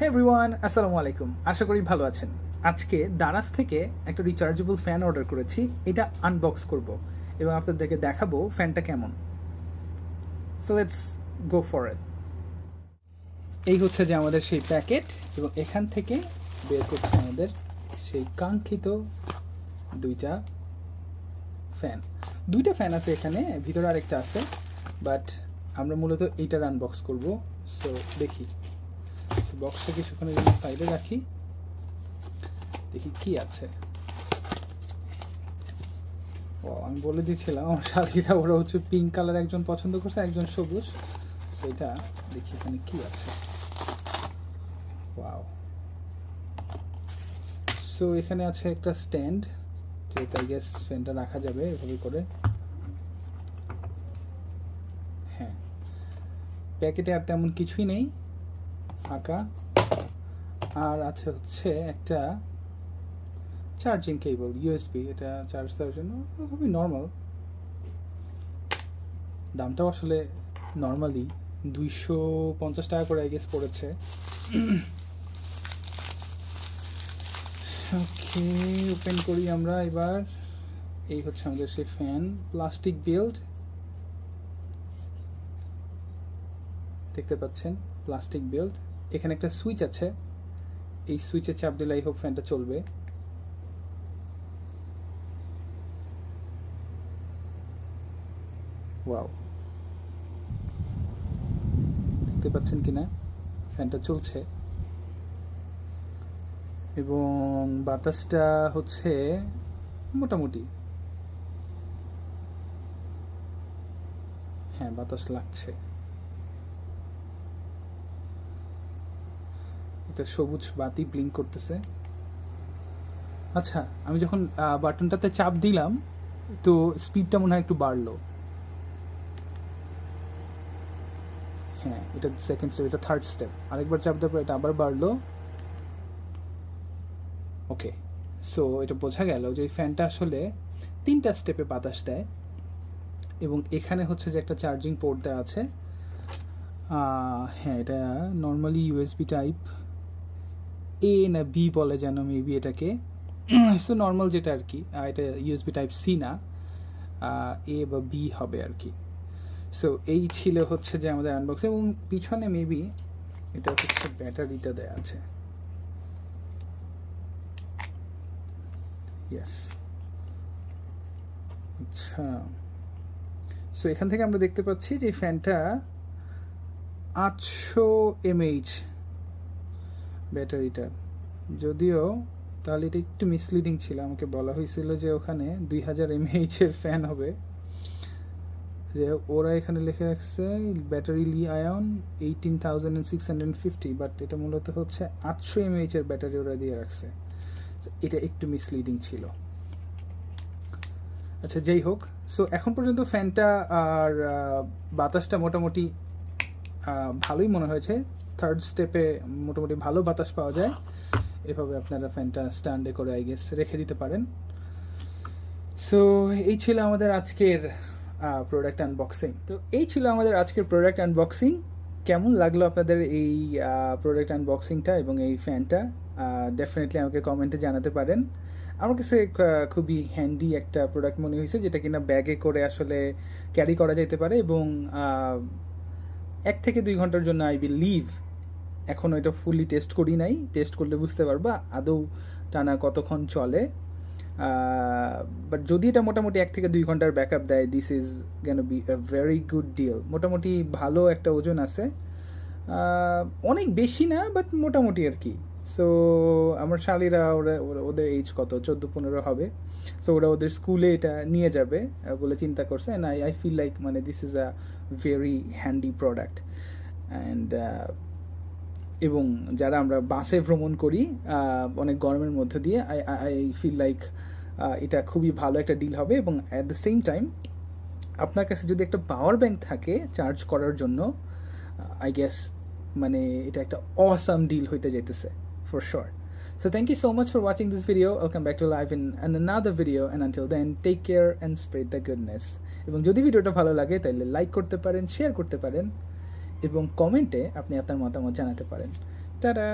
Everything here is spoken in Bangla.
হে এভরিওয়ান আসসালামু আলাইকুম। আশা করি ভালো আছেন। আজকে দারাজ থেকে একটা রিচার্জেবল ফ্যান অর্ডার করেছি। এটা আনবক্স করব এবং আপনাদেরকে দেখাবো ফ্যানটা কেমন। So let's go for it এই হচ্ছে যে আমাদের সেই প্যাকেট এবং এখান থেকে বের করছে আমাদের সেই কাঙ্ক্ষিত দুইটা ফ্যান দুইটা ফ্যান আছে এখানে, ভিতরে আরেকটা আছে বাট আমরা মূলত এইটার আনবক্স করব। সো দেখি। বক্সটা কিছুক্ষণের জন্য সাইডে রাখি। দেখি কি আছে। ও, আমি বলে দিয়েছিলাম, আমার শাড়িটা ওরা হচ্ছে পিঙ্ক কালার একজন পছন্দ করছে, একজন সবুজ। সেটা দেখি এখানে কি আছে। ওয়াও সো এখানে আছে একটা স্ট্যান্ড যেটা গেস ফ্যানটা রাখা যাবে এভাবে করে। হ্যাঁ। প্যাকেটে আর তেমন কিছুই নেই। ফাঁকা। আর আছে হচ্ছে একটা চার্জিং কেবল ইউএসবি এটা চার্জ দেওয়ার জন্য খুবই নর্মাল দামটাও আসলে নর্মালি দুইশো পঞ্চাশ টাকা করে আই গেস পড়েছে। ওকে ওপেন করি আমরা এবার। এই হচ্ছে আমাদের সেই ফ্যান প্লাস্টিক বিল্ড দেখতে পাচ্ছেন প্লাস্টিক বিল্ড এখানে একটা সুইচ আছে। এই সুইচে চাপ দিলে আই হোপ ফ্যানটা চলবে। ওয়াও। দেখতে পাচ্ছেন কিনা? ফ্যানটা চলছে। এবং বাতাসটা হচ্ছে মোটামুটি। হ্যাঁ বাতাস লাগছে। একটা সবুজ বাতি ব্লিঙ্ক করতেছে। আচ্ছা আমি যখন বাটনটাতে চাপ দিলাম, তো স্পিডটা মনে হয় একটু বাড়লো। হ্যাঁ এটা সেকেন্ড স্টেপ এটা থার্ড স্টেপ আরেকবার চাপ দেওয়ার পর এটা আবার বাড়লো। ওকে সো এটা বোঝা গেল যে এই ফ্যানটা আসলে তিনটা স্টেপে বাতাস দেয় এবং এখানে হচ্ছে যে একটা চার্জিং পোর্ট দেওয়া আছে। হ্যাঁ এটা নর্মালি ইউএসবি টাইপ এ না বি বলে যেন মেবি এটাকে। সো নর্মাল যেটা আর কি এটা ইউএসবি টাইপ সি না। এ বা বি হবে আর কি। সো এই ছিল হচ্ছে যে আমাদের আনবক্স এবং পিছনে মেবি এটা হচ্ছে ব্যাটারিটা দেয়া আছে। আচ্ছা। সো এখান থেকে আমরা দেখতে পাচ্ছি যে ফ্যানটা আটশো এমএইচ ব্যাটারিটা। যদিও তাহলে এটা একটু মিসলিডিং ছিল, আমাকে বলা হয়েছিল যে ওখানে দুই হাজার এমএইচ এর ফ্যান হবে। যে ওরা এখানে লিখে রাখছে, battery Li ion eighteen thousand six hundred fifty but এটা মূলত হচ্ছে আটশো এমএইচ এর ব্যাটারি ওরা দিয়ে রাখছে। এটা একটু মিসলিডিং ছিল। আচ্ছা যাই হোক। সো এখন পর্যন্ত ফ্যানটা আর বাতাসটা মোটামুটি ভালোই মনে হয়েছে। থার্ড স্টেপে মোটামুটি ভালো বাতাস পাওয়া যায়। এভাবে আপনারা ফ্যানটা স্ট্যান্ডে করে আই গেস রেখে দিতে পারেন। সো এই ছিল আমাদের আজকের প্রোডাক্ট আনবক্সিং তো এই ছিল আমাদের আজকের প্রোডাক্ট আনবক্সিং কেমন লাগল আপনাদের এই প্রোডাক্ট আনবক্সিংটা এবং এই ফ্যানটা? ডেফিনেটলি আমাকে কমেন্টে জানাতে পারেন। আমার কাছে খুবই হ্যান্ডি একটা প্রোডাক্ট মনে হয়েছে, যেটা কিনা ব্যাগে করে আসলে ক্যারি করা যেতে পারে এবং এক থেকে দুই ঘণ্টার জন্য আই বিল লিভ এখনও এটা ফুললি টেস্ট করি নাই। টেস্ট করলে বুঝতে পারবা আদৌ টানা কতক্ষণ চলে। বাট যদি এটা মোটামুটি এক থেকে দুই ঘণ্টার ব্যাকআপ দেয় this is gonna be a very good deal মোটামুটি ভালো একটা ওজন আছে। অনেক বেশি না বাট মোটামুটি আর কি। সো আমার শালিরা, ওরা ওদের এইজ কত? চোদ্দ, পনেরো হবে। সো ওরা ওদের স্কুলে এটা নিয়ে যাবে বলে চিন্তা করছে। And I I feel like মানে this is a very handy product and এবং যারা আমরা বাসে ভ্রমণ করি অনেক গরমের মধ্যে দিয়ে আই আই ফিল লাইক এটা খুবই ভালো একটা ডিল হবে এবং অ্যাট দ্য সেম টাইম আপনার কাছে যদি একটা পাওয়ার ব্যাংক থাকে চার্জ করার জন্য আই গেস মানে এটা একটা অসাম ডিল হইতে যেতেছে for sure. So thank you so much for watching this video I'll back to in, in another video and until then take care and spread the goodness. এবং যদি ভিডিওটা ভালো লাগে তাহলে লাইক করতে পারেন শেয়ার করতে পারেন এবং কমেন্টে আপনি আপনার মতামত জানাতে পারেন। টাটা!